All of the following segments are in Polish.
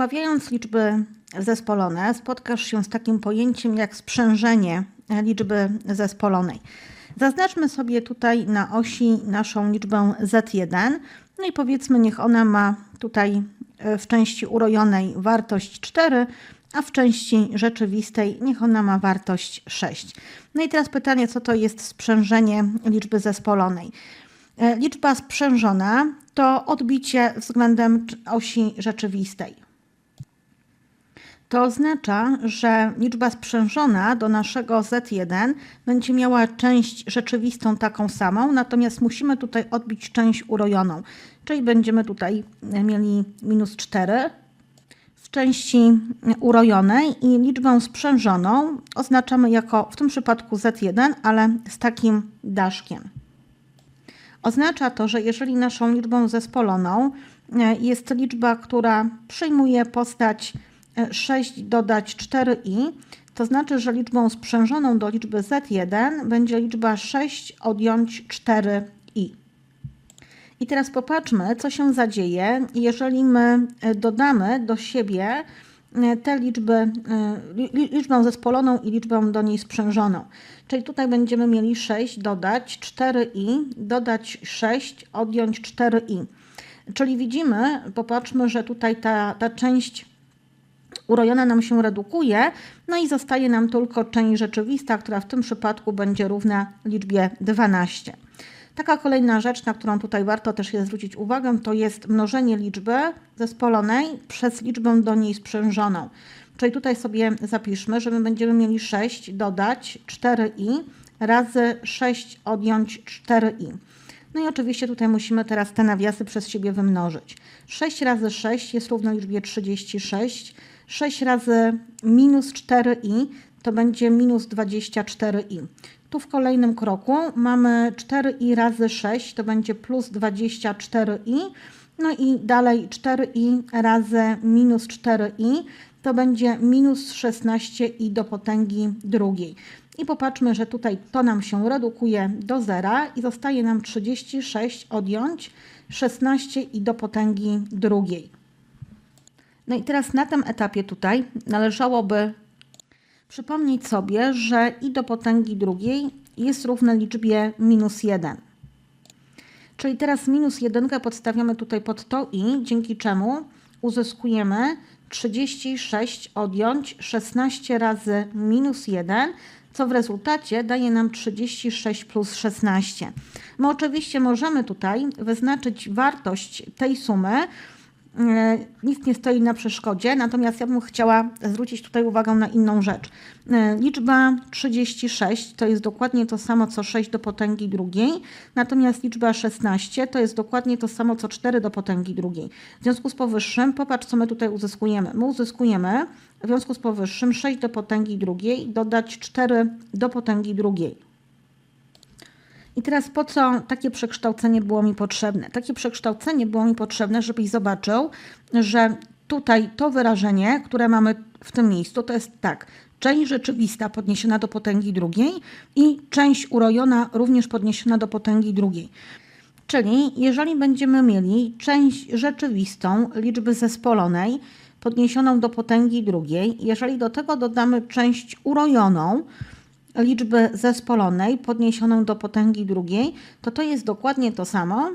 Omawiając liczby zespolone, spotkasz się z takim pojęciem jak sprzężenie liczby zespolonej. Zaznaczmy sobie tutaj na osi naszą liczbę z1, no i powiedzmy, niech ona ma tutaj e, w części urojonej wartość 4, a w części rzeczywistej niech ona ma wartość 6. No i teraz pytanie, co to jest sprzężenie liczby zespolonej? E, liczba sprzężona to odbicie względem osi rzeczywistej. To oznacza, że liczba sprzężona do naszego z1 będzie miała część rzeczywistą taką samą, natomiast musimy tutaj odbić część urojoną, czyli będziemy tutaj mieli minus 4 w części urojonej i liczbę sprzężoną oznaczamy jako w tym przypadku z1, ale z takim daszkiem. Oznacza to, że jeżeli naszą liczbą zespoloną e, jest liczba, która przyjmuje postać 6 e, dodać 4i, to znaczy, że liczbą sprzężoną do liczby z1 będzie liczba 6 odjąć 4i. I teraz popatrzmy, co się zadzieje, jeżeli my e, dodamy do siebie te liczby, liczbę zespoloną i liczbę do niej sprzężoną. Czyli tutaj będziemy mieli 6 dodać 4i, dodać 6, odjąć 4i. Czyli widzimy, popatrzmy, że tutaj ta, ta część urojona nam się redukuje, no i zostaje nam tylko część rzeczywista, która w tym przypadku będzie równa liczbie 12. Taka kolejna rzecz, na którą tutaj warto też jest zwrócić uwagę, to jest mnożenie liczby zespolonej przez liczbę do niej sprzężoną. Czyli tutaj sobie zapiszmy, że my będziemy mieli 6 dodać 4i razy 6 odjąć 4i. No i oczywiście tutaj musimy teraz te nawiasy przez siebie wymnożyć. 6 razy 6 jest równo liczbie 36. 6 razy minus 4i to będzie minus 24i. Tu w kolejnym kroku mamy 4i razy 6 to będzie plus 24i. No i dalej 4i razy minus 4i to będzie minus 16 i do potęgi drugiej. I popatrzmy, że tutaj to nam się redukuje do zera i zostaje nam 36 odjąć 16 i do potęgi drugiej. No i teraz na tym etapie tutaj należałoby przypomnieć sobie, że i do potęgi drugiej jest równe liczbie minus 1. Czyli teraz minus 1 podstawiamy tutaj pod to i, dzięki czemu uzyskujemy 36 odjąć 16 razy minus 1, co w rezultacie daje nam 36 plus 16. My oczywiście możemy tutaj wyznaczyć wartość tej sumy, nic nie stoi na przeszkodzie, natomiast ja bym chciała zwrócić tutaj uwagę na inną rzecz. E, liczba 36 to jest dokładnie to samo co 6 do potęgi drugiej, natomiast liczba 16 to jest dokładnie to samo co 4 do potęgi drugiej. W związku z powyższym, popatrz co my tutaj uzyskujemy. My uzyskujemy w związku z powyższym 6 do potęgi drugiej dodać 4 do potęgi drugiej. I teraz po co takie przekształcenie było mi potrzebne? Takie przekształcenie było mi potrzebne, żebyś zobaczył, że tutaj to wyrażenie, które mamy w tym miejscu, to jest tak. Część rzeczywista podniesiona do potęgi drugiej i część urojona również podniesiona do potęgi drugiej. Czyli jeżeli będziemy mieli część rzeczywistą liczby zespolonej podniesioną do potęgi drugiej, jeżeli do tego dodamy część urojoną, liczby zespolonej podniesioną do potęgi drugiej, to to jest dokładnie to samo,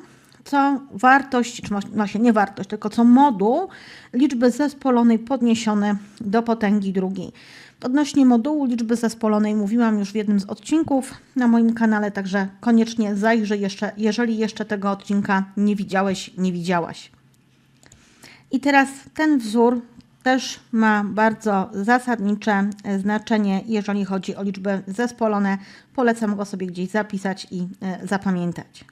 co wartość, czy właśnie nie wartość, tylko co moduł liczby zespolonej podniesiony do potęgi drugiej. Odnośnie modułu liczby zespolonej mówiłam już w jednym z odcinków na moim kanale, także koniecznie zajrzyj jeszcze, jeżeli jeszcze tego odcinka nie widziałeś, nie widziałaś. I teraz ten wzór też ma bardzo zasadnicze e, znaczenie, jeżeli chodzi o liczby zespolone. Polecam go sobie gdzieś zapisać i e, zapamiętać.